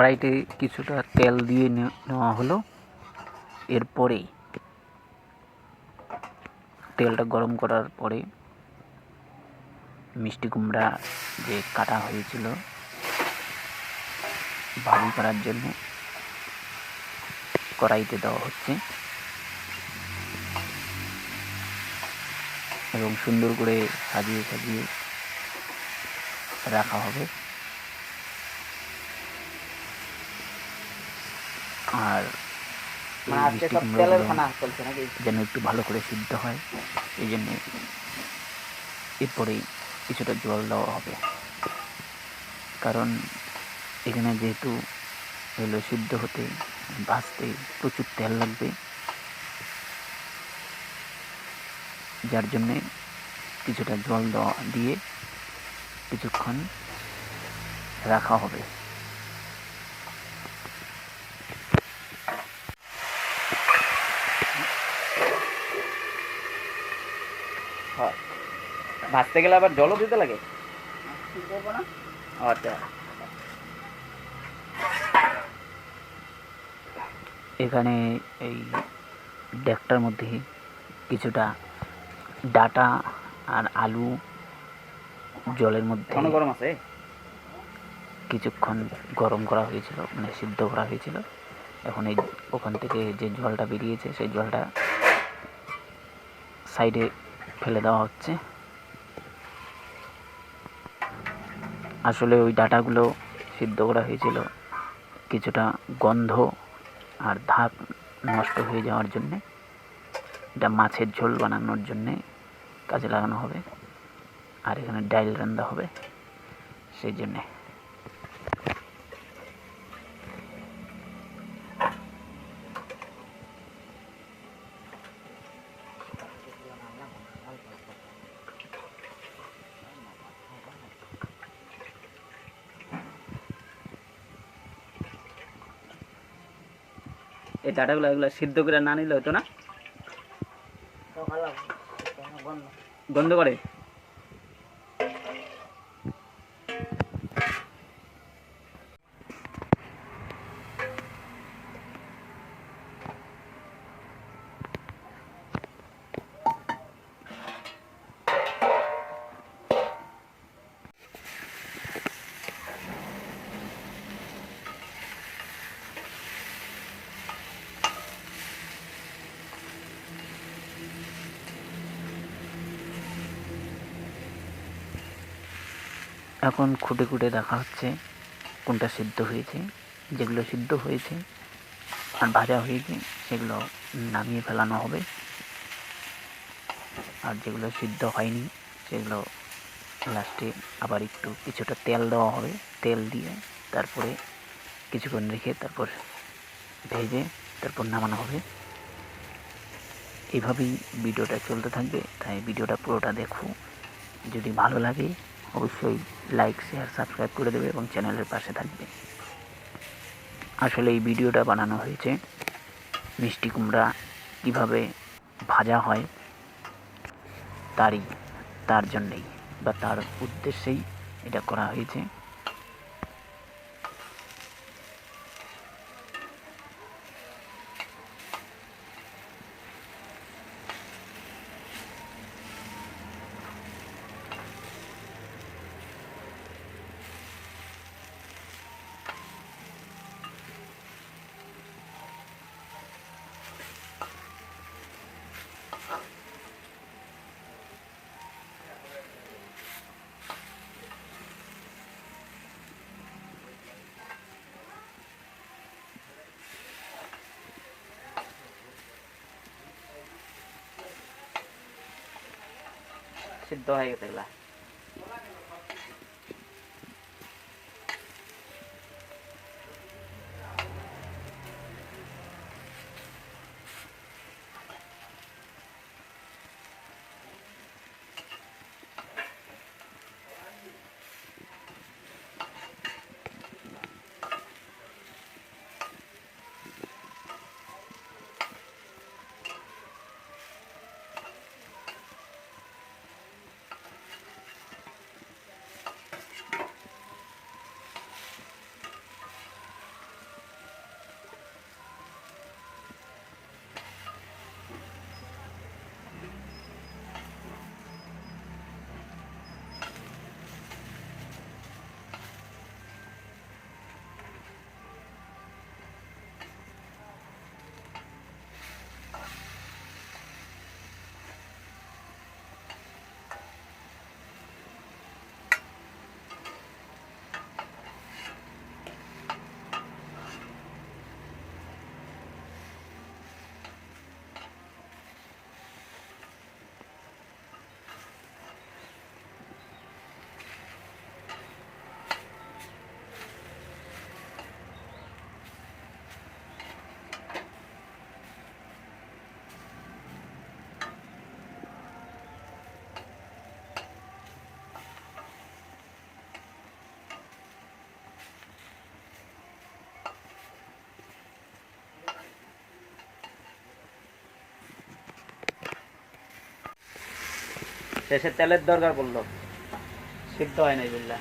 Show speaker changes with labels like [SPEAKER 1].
[SPEAKER 1] কড়াইতে কিছুটা তেল দিয়ে নেওয়া হলো। এরপরে তেলটা গরম করার পরে মিষ্টি কুমড়া যে কাটা হয়েছিল ভাজি করার জন্য কড়াইতে দেওয়া হচ্ছে। এবং সুন্দর করে সাজিয়ে সাজিয়ে রাখা হবে আর এই
[SPEAKER 2] মানে আজকে
[SPEAKER 1] মিষ্টি
[SPEAKER 2] সব
[SPEAKER 1] কুমড়োগুলো
[SPEAKER 2] তেলের খানা চলছে নাকি?
[SPEAKER 1] যেন একটু ভালো করে সিদ্ধ হয় এই জন্যে এরপরে কিছুটা জল দেওয়া হবে। কারণ এখানে যেহেতু এগুলো সিদ্ধ হতে ভাজতে প্রচুর তেল লাগবে যার জন্যে কিছুটা জল দেওয়া দিয়ে কিছুক্ষণ রাখা হবে।
[SPEAKER 2] ভাজতে গেলে আবার জলও দিতে লাগে? আচ্ছা।
[SPEAKER 1] এখানে এই ডেকটার মধ্যে কিছুটা ডাটা আর আলু জলের মধ্যে
[SPEAKER 2] গরম আছে?
[SPEAKER 1] কিছুক্ষণ গরম করা হয়েছিল মানে সিদ্ধ করা হয়েছিল। এখন এই ওখান থেকে যে জলটা বেরিয়েছে সেই জলটা সাইডে ফেলে দেওয়া হচ্ছে। আসলে ওই ডাটাগুলো সিদ্ধ করা হয়েছিল। কিছুটা গন্ধ আর ধাপ নষ্ট হয়ে যাওয়ার জন্যে, এটা মাছের ঝোল বানানোর জন্যে কাজে লাগানো হবে। আর এখানে ডাইল রান্না হবে, সেই জন্যে।
[SPEAKER 2] এই ডাটাগুলো এগুলো সিদ্ধ করে না নিলে হতো না? গন্ধ করে?
[SPEAKER 1] এখন খুঁটে খুঁটে দেখা হচ্ছে কোনটা সিদ্ধ হয়েছে, যেগুলো সিদ্ধ হয়েছে আর ভাজা হয়েছে, সেগুলো নামিয়ে ফেলানো হবে। আর যেগুলো সিদ্ধ হয়নি, সেগুলো লাস্টে আবার একটু কিছুটা তেল দেওয়া হবে। তেল দিয়ে তারপরে কিছুক্ষণ রেখে তারপর ভেজে তারপর নামানো হবে। এইভাবেই ভিডিওটা চলতে থাকবে, তাই ভিডিওটা পুরোটা দেখো। যদি ভালো লাগে অবশ্যই লাইক শেয়ার সাবস্ক্রাইব করে দেবে এবং চ্যানেলের পাশে থাকবে। আসলে এই ভিডিওটা বানানো হয়েছে মিষ্টি কুমড়া কীভাবে ভাজা হয়, তারই, তার জন্যেই বা তার উদ্দেশ্যেই এটা করা হয়েছে।
[SPEAKER 2] সিদ্ধ হয়ে গেছে শেষে তেলের দরকার পড়ল।
[SPEAKER 1] সিদ্ধ হয় নাই বুঝলা